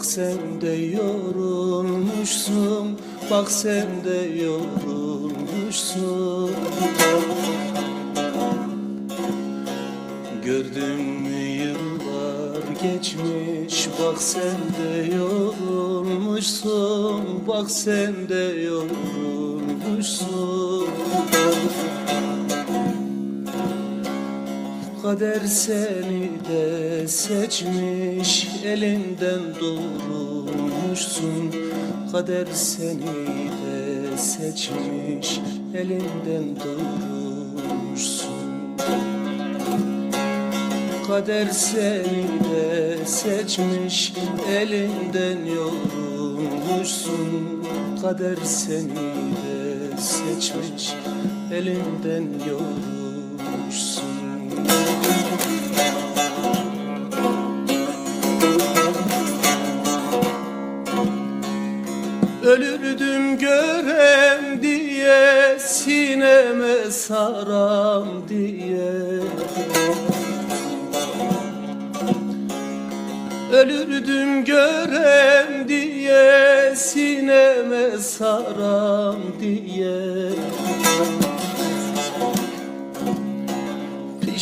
Bak sen de yorulmuşsun Bak sen de yorulmuşsun. Gördüm yıllar geçmiş Bak sen de yorulmuşsun Bak sen de yorulmuşsun Kader seni de seçmiş Elinden doğrulmuşsun Kader seni de seçmiş Elinden doğrulmuşsun Kader seni de seçmiş Elinden yorulmuşsun. Kader seni de seçmiş Elinden yorulmuşsun Ölürdüm görem diye Sineme saram diye. Ölürdüm görem diye Sineme saram diye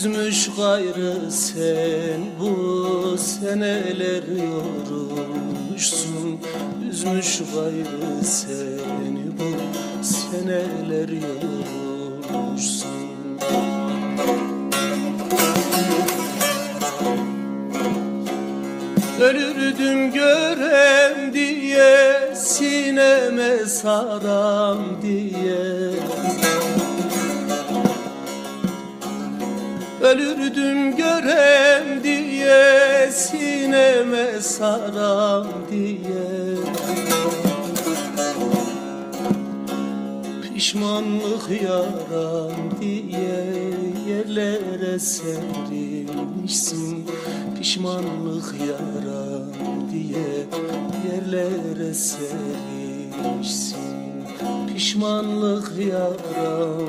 Üzmüş gayrı sen bu seneler yorulmuşsun. Üzmüş gayrı seni bu seneler yorulmuşsun. Ölürdüm görem diye sineme saram diye Ölürdüm görem diye sineme saram diye. Pişmanlık yaram diye yerlere serilmişsin Pişmanlık yaram diye yerlere serilmişsin Pişmanlık yaram